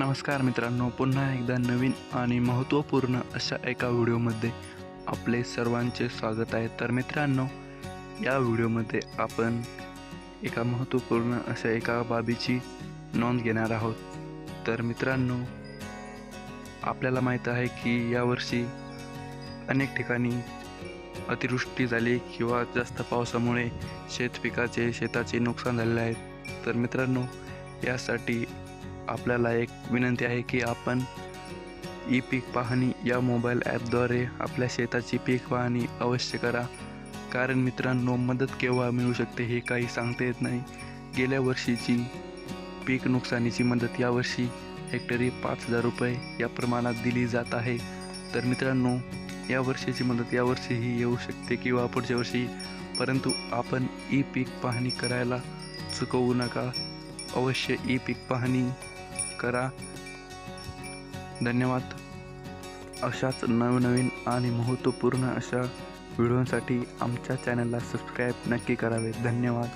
नमस्कार मित्रांनो पुन्हा एकदा नवीन आणि महत्त्वपूर्ण अशा एका व्हिडिओमध्ये आपले सर्वांचे स्वागत आहे. तर मित्रांनो या व्हिडिओमध्ये आपण एका महत्त्वपूर्ण अशा एका बाबीची नोंद घेणार आहोत. तर मित्रांनो आपल्याला माहीत आहे की यावर्षी अनेक ठिकाणी अतिवृष्टी झाली किंवा जास्त पावसामुळे शेतपिकाचे शेताचे नुकसान झालेले आहे. तर मित्रांनो यासाठी आपल्याला एक विनंती आहे की आपण ई पीक पाहणी या मोबाईल ॲपद्वारे आपल्या शेताची पीक पाहणी अवश्य करा. कारण मित्रांनो मदत केव्हा मिळू शकते हे काही सांगता येत नाही. गेल्या वर्षीची पीक नुकसानीची मदत यावर्षी हेक्टरी पाच हजार रुपये या प्रमाणात दिली जात आहे. तर मित्रांनो या वर्षीची मदत यावर्षीही येऊ शकते किंवा पुढच्या वर्षी. परंतु आपण ई पीक पाहणी करायला चुकवू नका. अवश्य ई पीक पाहणी करा. धन्यवाद. अशाच नवनवीन आणि महत्त्वपूर्ण अशा व्हिडिओसाठी आमच्या चॅनलला सबस्क्राईब नक्की करावे. धन्यवाद.